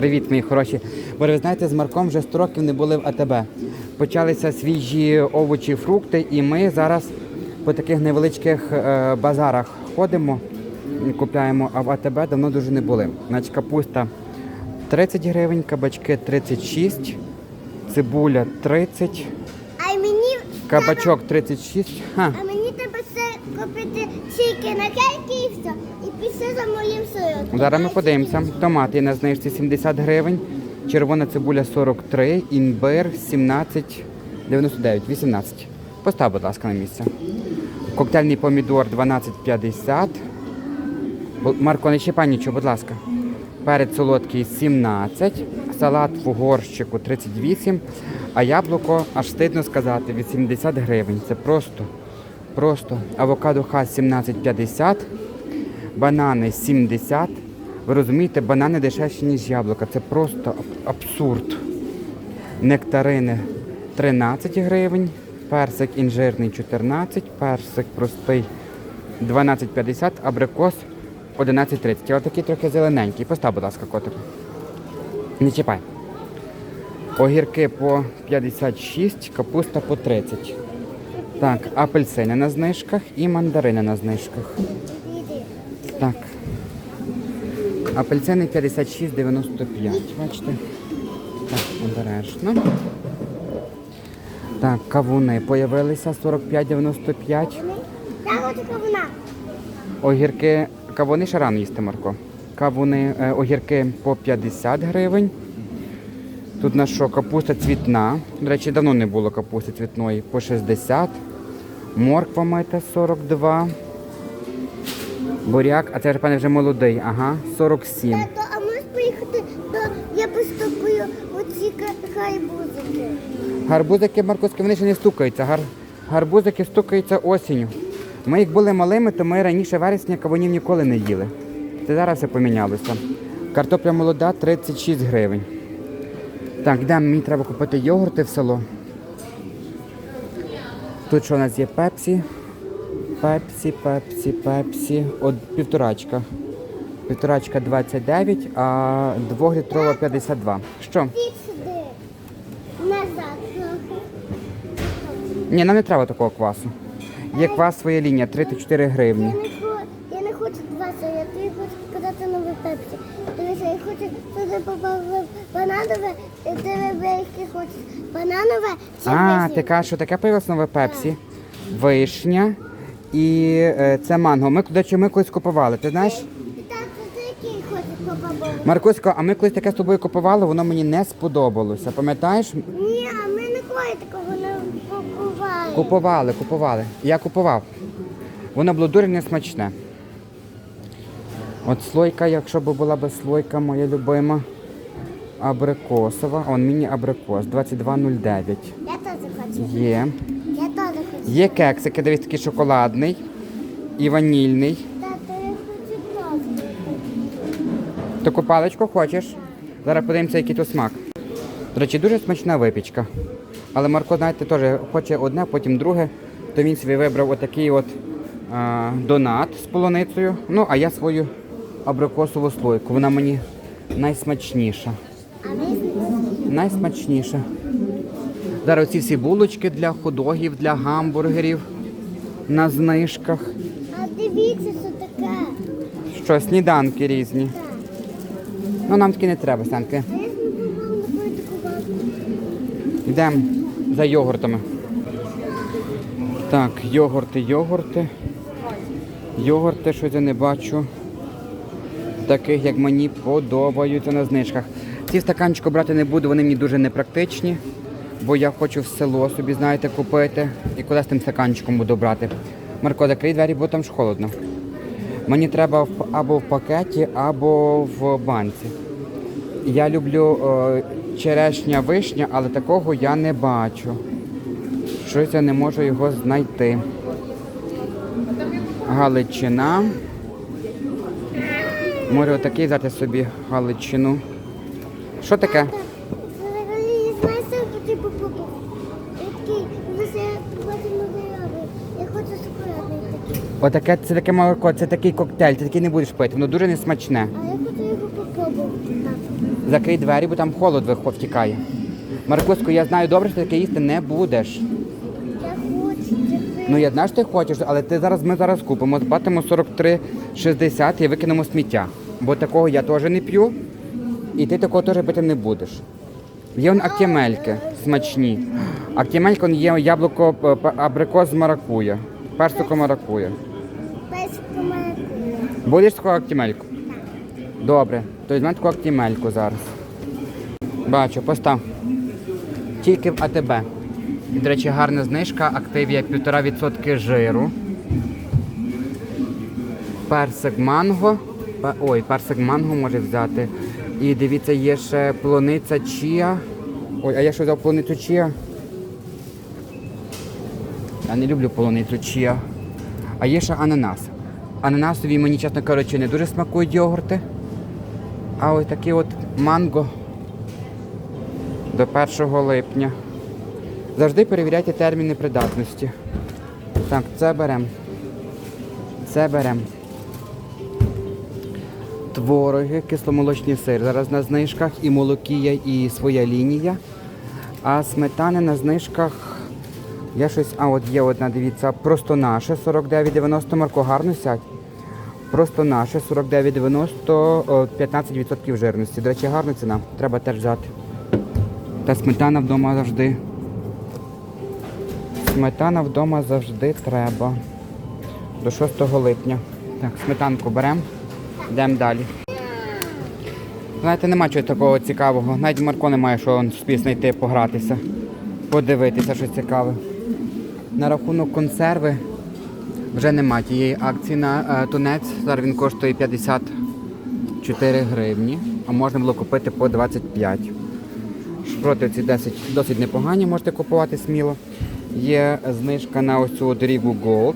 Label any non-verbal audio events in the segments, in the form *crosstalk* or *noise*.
Привіт, мої хороші. Бо ви знаєте, з Марком вже 100 років не були в АТБ. Почалися свіжі овочі, фрукти, і ми зараз по таких невеличких е, базарах ходимо, купляємо, а в АТБ давно дуже не були. Значить, капуста 30 гривень, кабачки 36, цибуля 30, А мені кабачок 36. Ха. а мені треба все купити тільки на кейки і все. І за моїм сиром. Зараз ми подивимося. Томати на знижці 70 гривень, червона цибуля 43, імбир 17,99, 18. Постав, будь ласка, на місце. Коктейльний помідор 12,50. Бу- Марко, не чіпай нічого, будь ласка. Перець солодкий 17, салат в горщику 38, а яблуко, аж стидно сказати, 80 гривень. Це просто, просто. Авокадо хас 17,50, банани 70. Ви розумієте, банани дешевші, ніж яблука. Це просто абсурд. Нектарини 13 гривень, персик інжирний 14, персик простий 12,50, абрикос 11,30. Але такий трохи зелененький. Постав, будь ласка, котику. Не чіпай. Огірки по 56, капуста по 30. Так, апельсини на знижках і мандарини на знижках. Так. Апельсини 56,95. Бачите? Так, обережно. Так, кавуни появилися 45,95. Я хочу кавуна. Огірки. Кавуни ще рано їсти, Марко. Кавуни, е, огірки по 50 гривень. Тут на що? Капуста цвітна. До речі, давно не було капусти цвітної. По 60. Морква мита 42. Буряк, а це ж пане вже молодий, ага, 47. Тато, а можеш поїхати до я поступую оці хайбузики. Гарбузики, Маркуски, вони ще не стукаються. Гар... Гарбузики стукаються осінню. Ми як були малими, то ми раніше вересня кавунів ніколи не їли. Це зараз все помінялося. Картопля молода 36 гривень. Так, йдемо, мені треба купити йогурти в село. Тут що у нас є пепсі. Пепсі, пепсі, пепсі. От півторачка. Півторачка 29, а двохлітрова 52. Що? Назад. Ні, нам не треба такого квасу. Є квас своя лінія, 34 Я гривні. я не хочу два соя, я тобі хочу подати новий пепсі. Дивися, я хочу туди попав бананове, і ти вибери, яке хочеш. Бананове чи А, ти кажеш, що таке появилось нове пепсі. Вишня і е, це манго. Ми, до речі, ми колись купували. Ти знаєш? Маркусько, а ми колись таке з тобою купували, воно мені не сподобалося. Пам'ятаєш? Ні, а ми ніколи такого не покупали. Купували, купували. Я купував. Воно було дуже несмачне. От слойка, якщо б була б слойка, моя любима. Абрикосова. Он міні-абрикос 22,09. Я теж хочу. Є. Я теж хочу. Є кексики, дивись, такий шоколадний і ванільний. Тато, я хочу. Таку паличку хочеш? Зараз подивимося, який то смак. До речі, дуже смачна випічка. Але Марко, знаєте, теж хоче одне, потім друге. То він собі вибрав отакий от а, донат з полуницею. Ну, а я свою абрикосову слойку. Вона мені найсмачніша. Найсмачніша. Зараз ці всі булочки для ходогів, для гамбургерів на знижках. А дивіться, що таке. Що, сніданки різні. Ну, нам таки не треба, банку. Йдемо за йогуртами. Так, йогурти, йогурти. Йогурти, щось я не бачу. Таких, як мені подобаються на знижках. Ці стаканчики брати не буду, вони мені дуже непрактичні, бо я хочу в село собі, знаєте, купити. І куди з тим стаканчиком буду брати. Марко, закрий двері, бо там ж холодно. Мені треба або в пакеті, або в банці. Я люблю е, черешня вишня, але такого я не бачу. Щось я не можу його знайти. Галичина. Може отакий взяти собі галичину. Що таке? Взагалі, знаєш, що потрібно попити? Такий, дивися, я потім не Я хочу шоколадний такий. Отаке це таке молоко, це такий коктейль, ти такий не будеш пити, воно дуже несмачне. А я хочу його попробувати. Закрий двері, бо там холод втікає. Маркуско, я знаю добре, що ти таке їсти не будеш. Я хочу. Ну я знаю, що ти хочеш, але ти зараз ми зараз купимо, заплатимо 43,60 і викинемо сміття. Бо такого я теж не п'ю, і ти такого теж пити не будеш. Є он актімельки смачні. Актімелька є яблуко, абрикос з маракуя. Персико маракуя. Будеш таку актімельку? Добре, то візьмемо таку актімельку зараз. Бачу, постав. Тільки в АТБ. До речі, гарна знижка, активія 1,5% жиру. Персик манго. Ой, персик манго може взяти. І дивіться, є ще полуниця чія. Ой, а я що взяв полуницю чія? Я не люблю полуницю чия. А є ще ананас. Ананасові мені, чесно кажучи, не дуже смакують йогурти. А ось такий от манго до 1 липня. Завжди перевіряйте терміни придатності. Так, це беремо. Це беремо. Твороги, кисломолочний сир. Зараз на знижках і молокія, і своя лінія. А сметани на знижках. Я щось. А, от є одна, дивіться, просто наше 49,90 марко гарно сядь. Просто наше 49,90 о, 15% жирності. До речі, гарна ціна. Треба теж взяти. Та сметана вдома завжди. Сметана вдома завжди треба. До 6 липня. Так, сметанку беремо. Йдемо далі. Знаєте, нема чого такого цікавого. Навіть Марко немає, що він спів знайти, погратися, подивитися щось цікаве. На рахунок консерви вже нема тієї акції на е, тунець. Зараз він коштує 54 гривні, а можна було купити по 25. Шпроти ці 10 досить непогані, можете купувати сміло. Є знижка на ось цю от Рігу Gold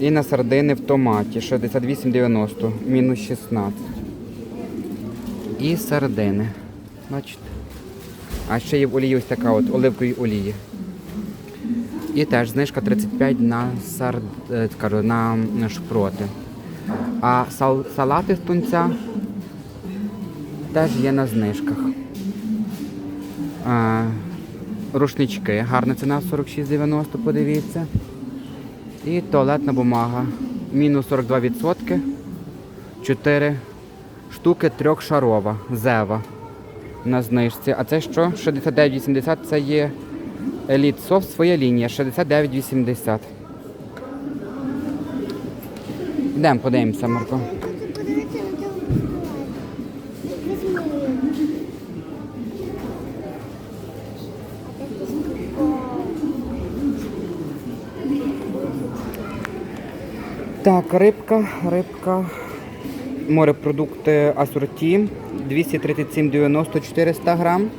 і на сардини в томаті 68,90, мінус 16. І сардини. Бачите? А ще є в олії ось така от оливкової олії. І теж знижка 35 на сард... е, кажу, на шпроти. А сал... салати з тунця теж є на знижках. А, рушнички, гарна ціна 46,90, подивіться. І туалетна бумага. Мінус 42%. 4 штуки трьохшарова. Зева на знижці. А це що? 69,80 це є Elite Soft, своя лінія, 69,80. Йдемо, подивимося, Марко. Так, рибка, рибка. Морепродукти асорті 237,90 400 грам.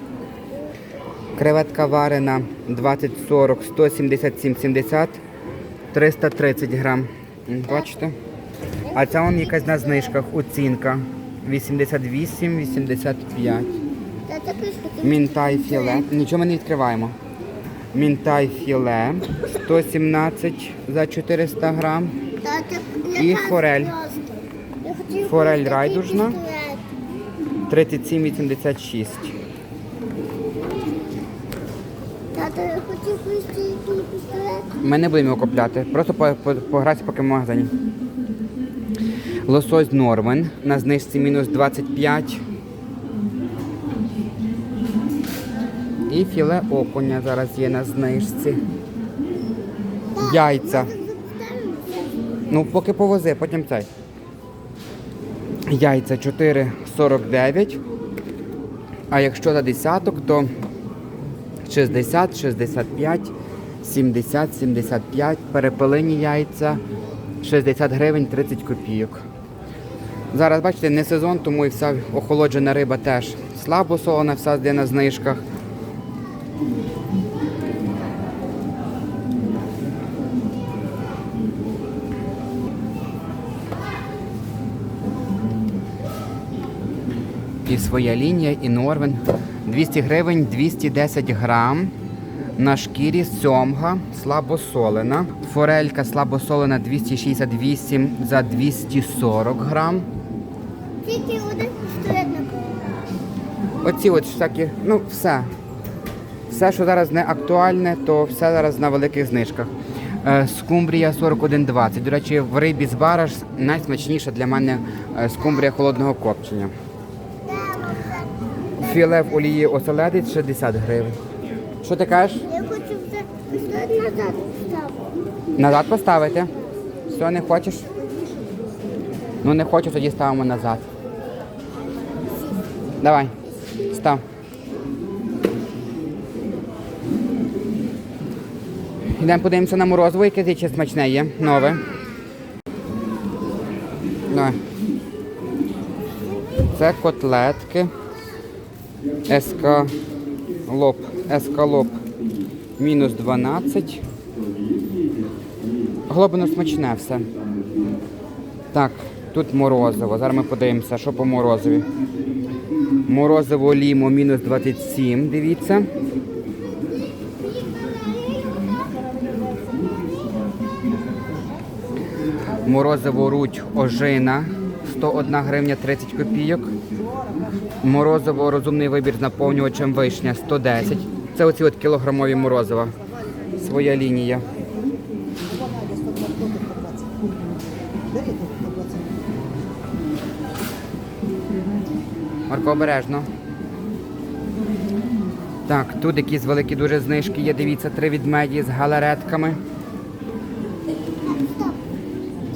Креветка варена 2040 177,70 330 грам. Бачите? А ця вон якась на знижках оцінка 88,85. Та це кришка, ти Мінтай філе. Нічого ми не відкриваємо. Мінтай філе 117 за 400 грам. І форель. Форель райдужна. пістолет. 37,86. Тато, я хотів вийти який пістолет. Ми не будемо його купляти. Просто по, по, погратися поки в магазині. Лосось Норвен на знижці мінус 25. І філе окуня зараз є на знижці. Яйця. Ну, поки повози, потім цей. Яйця 4,49. А якщо за десяток, то 60, 65, 70, 75. Перепелині яйця 60 гривень 30 копійок. Зараз, бачите, не сезон, тому і вся охолоджена риба теж слабо солона, вся йде на знижках. І своя лінія, і Норвен. 200 гривень, 210 грам. На шкірі сьомга слабосолена. Форелька слабосолена 268 за 240 грам. Тільки один пістолет на Оці от всякі, ну все. Все, що зараз не актуальне, то все зараз на великих знижках. Е, Скумбрія 41,20. До речі, в рибі з бараш найсмачніша для мене е, скумбрія холодного копчення. Філе в олії оселедець 60 гривень. Що ти кажеш? Я хочу вже назад ставити. Назад поставити? Все, не хочеш? Ну не хочу, тоді ставимо назад. Давай, став. Йдемо подивимося на морозиво, яке зіче смачне є. Нове. Давай. Це котлетки. Ескалоп. Ескалоп. Мінус 12. Глобино смачне все. Так, тут морозиво. Зараз ми подивимося, що по морозиві. Морозиво лімо мінус 27, дивіться. Морозиво руть ожина 101 гривня 30 копійок. Морозиво розумний вибір з наповнювачем вишня 110. Це оці от кілограмові морозива. Своя лінія. Марко, обережно. Так, тут якісь великі дуже знижки є. Дивіться, три відмеді з галеретками.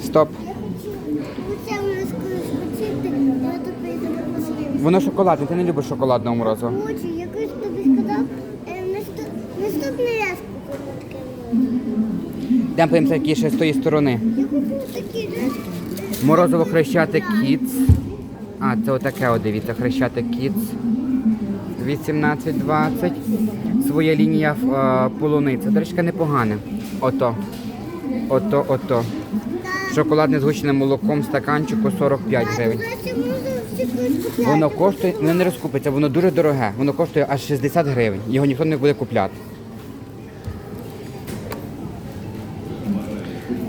Стоп. Воно шоколадне, ти не любиш шоколадного морозива. Хочу, я колись тобі сказав, е, наступ- наступний раз купимо таке морозиво. Йдемо подивимося, ще з тої сторони. Морозиво хрещатик Kids. А, це отаке, от дивіться, хрещатик Kids. 18-20. Своя лінія е, полуниця. Речі, непогане. Ото. Ото, ото. Шоколадне згущеним молоком стаканчику 45 гривень. Воно коштує, воно не розкупиться, воно дуже дороге. Воно коштує аж 60 гривень. Його ніхто не буде купляти.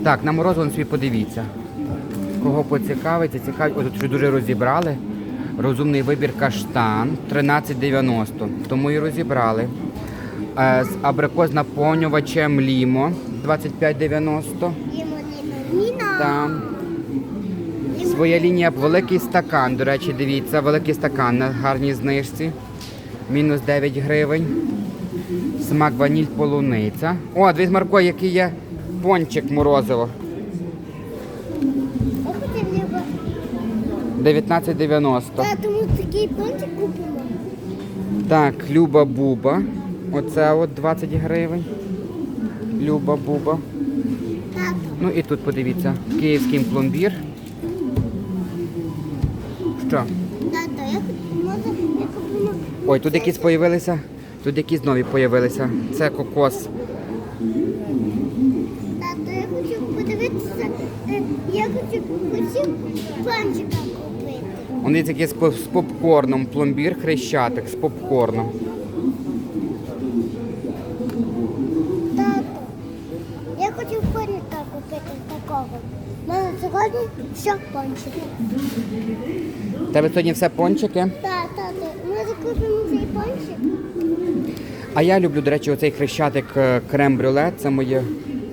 Так, на морозиво собі подивіться. Кого поцікавиться, цікавить, ось тут вже дуже розібрали. Розумний вибір каштан 13,90. Тому і розібрали. Е, з абрикос наповнювачем лімо 25,90. Їмо Ніна. Ніна. Там своя лінія великий стакан. До речі, дивіться, великий стакан на гарній знижці. Мінус 9 гривень. Смак ваніль полуниця. О, дивись, Марко, який є пончик морозиво. Я хотів 19,90. Та, тому такий пончик купимо. Так, Люба Буба. Оце от 20 гривень. Люба Буба. Тато. Ну і тут подивіться, київський пломбір. Що? Тато, я. Ой, тут якісь появилися. Тут якісь нові появилися. Це кокос. Хотів пончика купити. Вони якісь з поп- з попкорном. Пломбір хрещатик з попкорном. Тато, я хочу пончика купити такого. У мене сьогодні все пончики. Тебе сьогодні все пончики. Так, тато, ми закупимо цей пончик. А я люблю, до речі, оцей хрещатик е, крем-брюле. Це моє.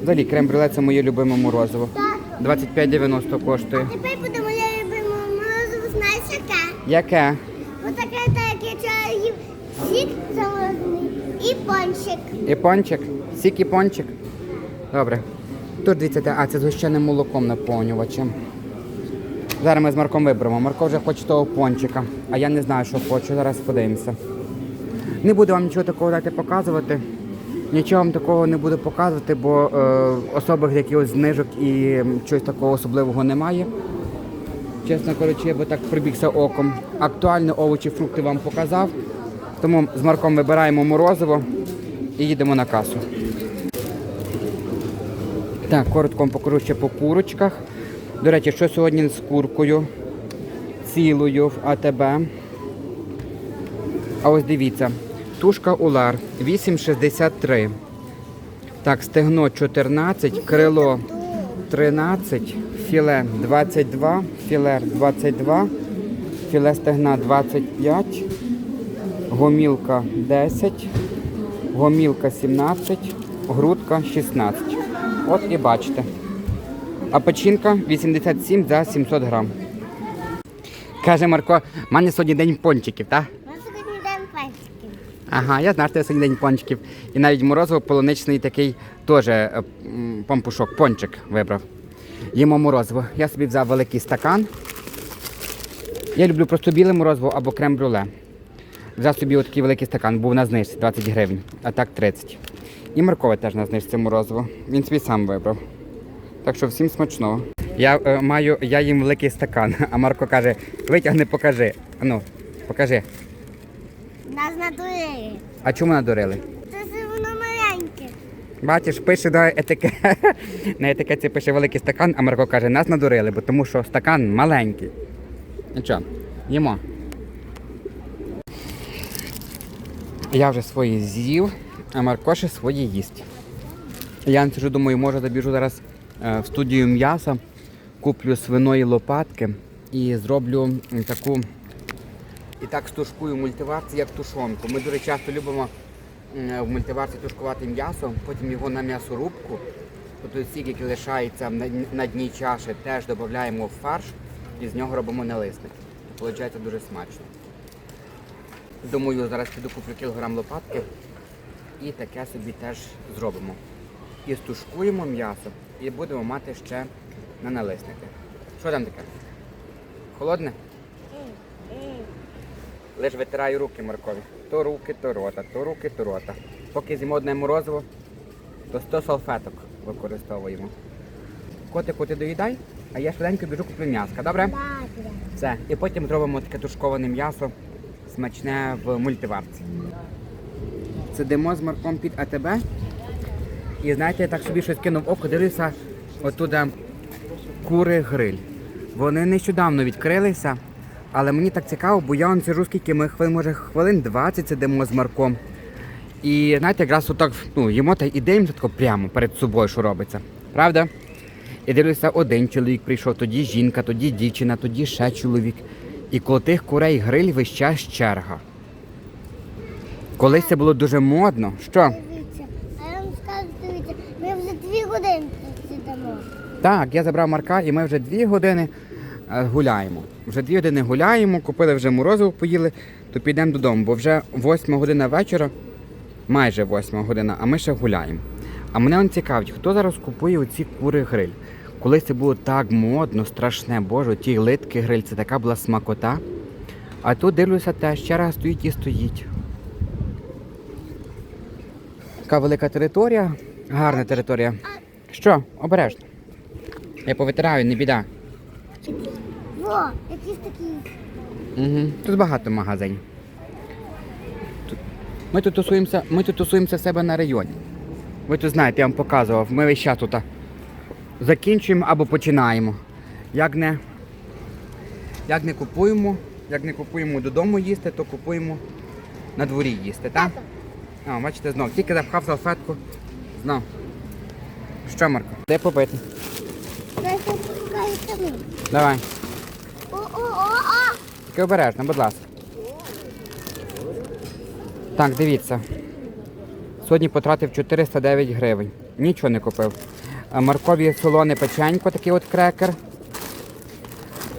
Взагалі, крем-брюле це моє любиме морозиво. Тато, 25,90 коштує. тепер буде моя любима морозиво, знаєш яке? Яке? Отаке, так, я їв сік заморозений і пончик. І пончик? Сік і пончик? Добре. Тут дивіться, а це з гущеним молоком наповнювачем. Зараз ми з Марком виберемо. Марко вже хоче того пончика, а я не знаю, що хочу. Зараз подивимося. Не буду вам нічого такого дати показувати. Нічого вам такого не буду показувати, бо е, особих якихось знижок і чогось такого особливого немає. Чесно кажучи, я би так прибігся оком. Актуальні овочі, фрукти вам показав. Тому з Марком вибираємо морозиво і їдемо на касу. Так, коротко вам покажу ще по курочках. До речі, що сьогодні з куркою цілою в АТБ. А ось дивіться, тушка Улар 8,63. Так, стегно 14, крило 13, філе 22, філе 22, філе стегна 25, гомілка 10, гомілка 17, грудка 16. От і бачите. А печінка 87 за 700 грам. Каже Марко, в мене сьогодні день пончиків, так? У нас сьогодні день песиків. Ага, я знаю, що сьогодні день пончиків. І навіть морозиво полуничний такий теж е, м, помпушок, пончик вибрав. Їмо морозиво. Я собі взяв великий стакан. Я люблю просто біле морозиво або крем-брюле. Взяв собі отакий великий стакан, був на знижці 20 гривень, а так 30. І Маркове теж на знижці морозиво. Він собі сам вибрав. Так що всім смачного. Я е, маю, я їм великий стакан, *laughs* а Марко каже, витягни, покажи. Ану, покажи. Нас надурили. А чому надурили? Це ж воно маленьке. Бачиш, пише на етикет. *laughs* На етикетці пише великий стакан, а Марко каже, нас надурили, бо тому що стакан маленький. Ну що, їмо. Я вже свої з'їв, а Марко ще свої їсть. Я сижу, думаю, може забіжу зараз е, в студію м'яса, куплю свиної лопатки і зроблю таку. І так стушкую мультиварці, як тушонку. Ми дуже часто любимо в мультиварці тушкувати м'ясо, потім його на м'ясорубку. Тобто сік, який лишається на дні чаші, теж додаємо в фарш і з нього робимо налисник. Получається дуже смачно. Думаю, зараз піду куплю кілограм лопатки і таке собі теж зробимо. І стушкуємо м'ясо і будемо мати ще на налисники. Що там таке? Холодне? Лиш витираю руки Маркові. То руки, то рота, то руки, то рота. Поки з'їмо одне морозиво, то 100 салфеток використовуємо. Котику ти доїдай, а я швиденько біжу куплю м'яска, добре? Добре. Все. І потім зробимо таке тушковане м'ясо смачне в мультиварці. Сидимо з Марком під АТБ. І знаєте, я так собі щось кинув око, дивився отуда кури гриль. Вони нещодавно відкрилися, але мені так цікаво, бо я он сижу скільки ми хвилин, може хвилин 20 сидимо з Марком. І знаєте, якраз отак ну, їмо та і дивимося тако прямо перед собою, що робиться. Правда? І дивлюся, один чоловік прийшов, тоді жінка, тоді дівчина, тоді ще чоловік. І коло тих курей гриль весь час черга. Колись це було дуже модно. Що? Дивіться, а я вам скажу, дивіться, ми вже дві години сидимо. Так, я забрав Марка і ми вже дві години гуляємо. Вже дві години гуляємо, купили вже морозиво, поїли, то підемо додому, бо вже восьма година вечора, майже восьма година, а ми ще гуляємо. А мене он цікавить, хто зараз купує оці кури гриль. Колись це було так модно, страшне, боже, ті литки гриль, це така була смакота. А тут дивлюся, теж черга стоїть і стоїть. Така велика територія, гарна територія. Що, обережно. Я повитираю, не біда. Во, якісь такі. Угу. Тут багато магазинів. Тут- Ми тут тусуємося, ми тут тусуємося в себе на районі. Ви тут знаєте, я вам показував, ми весь час тут закінчуємо або починаємо. Як не, як не купуємо, як не купуємо додому їсти, то купуємо на дворі їсти, так? А, бачите, знов. Тільки запхав салфетку. Знов. Що, Марко? Де попити? Давай. Тільки обережно, будь ласка. Так, дивіться. Сьогодні потратив 409 гривень. Нічого не купив. Маркові солоне печенько, такий от крекер.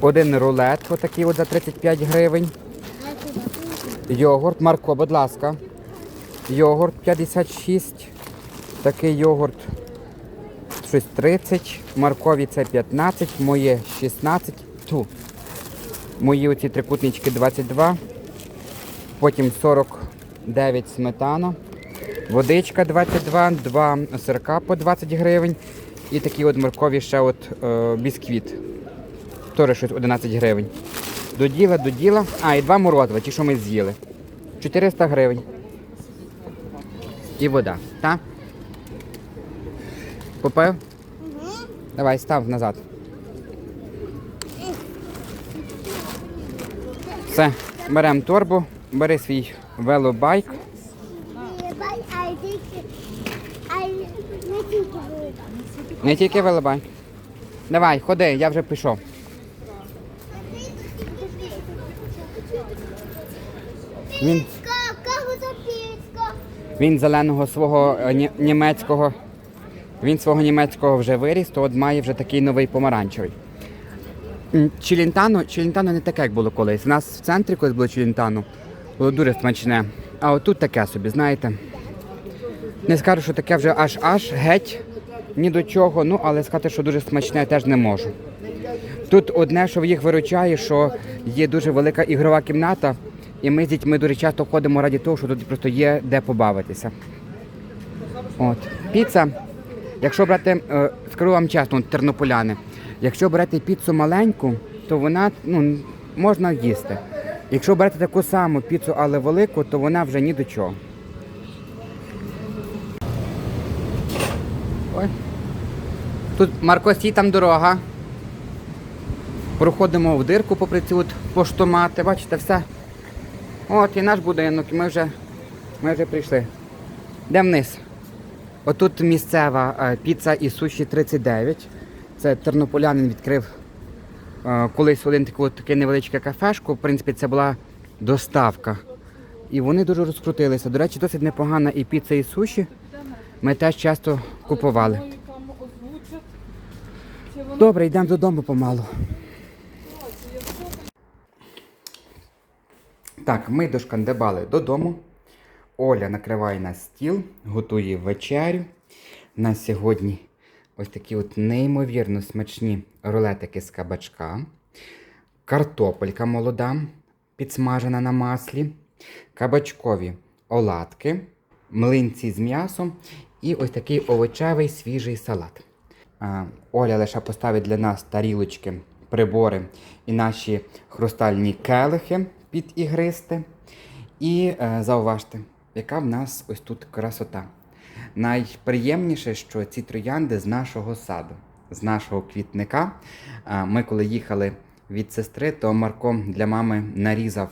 Один рулет, отакий от за 35 гривень. Йогурт, Марко, будь ласка. Йогурт 56. Такий йогурт щось 30. Маркові це 15, моє 16. Ту. Мої оці трикутнички 22. Потім 49 сметана. Водичка 22, два сирка по 20 гривень. І такі от моркові ще от е, бісквіт. Теж щось 11 гривень. До діла, до діла. А, і два морозива, ті, що ми з'їли. 400 гривень. І вода, так? Попив? Давай, став назад. Все, беремо торбу, бери свій велобайк. Не тільки велобайк. Давай, ходи, я вже пішов. Він Він зеленого свого е, німецького. Він свого німецького вже виріс, то от має вже такий новий помаранчевий. М, Челентано, челентано не таке, як було колись. У нас в центрі колись було челентано. Було дуже смачне. А отут таке собі, знаєте. Не скажу, що таке вже аж аж геть ні до чого, ну але сказати, що дуже смачне, теж не можу. Тут одне, що їх виручає, що є дуже велика ігрова кімната, і ми з дітьми дуже часто ходимо раді того, що тут просто є де побавитися. От. Піца. Якщо брати, е, скажу вам чесно, тернополяни, якщо берете піцу маленьку, то вона ну, можна їсти. Якщо берете таку саму піцу, але велику, то вона вже ні до чого. Ой. Тут Марко, там дорога. Проходимо в дирку попри ці от поштомати, бачите, все. От і наш будинок, ми вже, ми вже прийшли. Де вниз? Отут місцева е, піца і суші 39. Це тернополянин відкрив е, колись один таку, таке невеличке кафешку. В принципі, це була доставка. І вони дуже розкрутилися. До речі, досить непогана і піца, і суші. Ми теж часто купували. Добре, йдемо додому помалу. Так, ми дошкандибали додому. Оля накриває на стіл, готує вечерю. У нас сьогодні ось такі от неймовірно смачні рулетики з кабачка, картопелька молода, підсмажена на маслі, кабачкові оладки, млинці з м'ясом і ось такий овочевий свіжий салат. Оля лише поставить для нас тарілочки, прибори і наші хрустальні келихи під ігристи. І е, зауважте, яка в нас ось тут красота. Найприємніше, що ці троянди з нашого саду, з нашого квітника. Ми коли їхали від сестри, то Марко для мами нарізав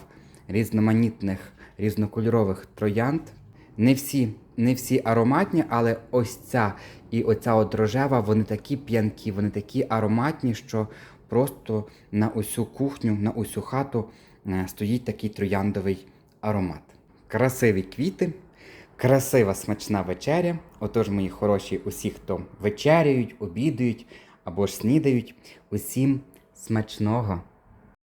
різноманітних різнокольорових троянд. Не всі, не всі ароматні, але ось ця і оця от рожева, вони такі п'янкі, вони такі ароматні, що просто на усю кухню, на усю хату е, стоїть такий трояндовий аромат. Красиві квіти, красива смачна вечеря. Отож, мої хороші, усі, хто вечеряють, обідають або ж снідають, усім смачного!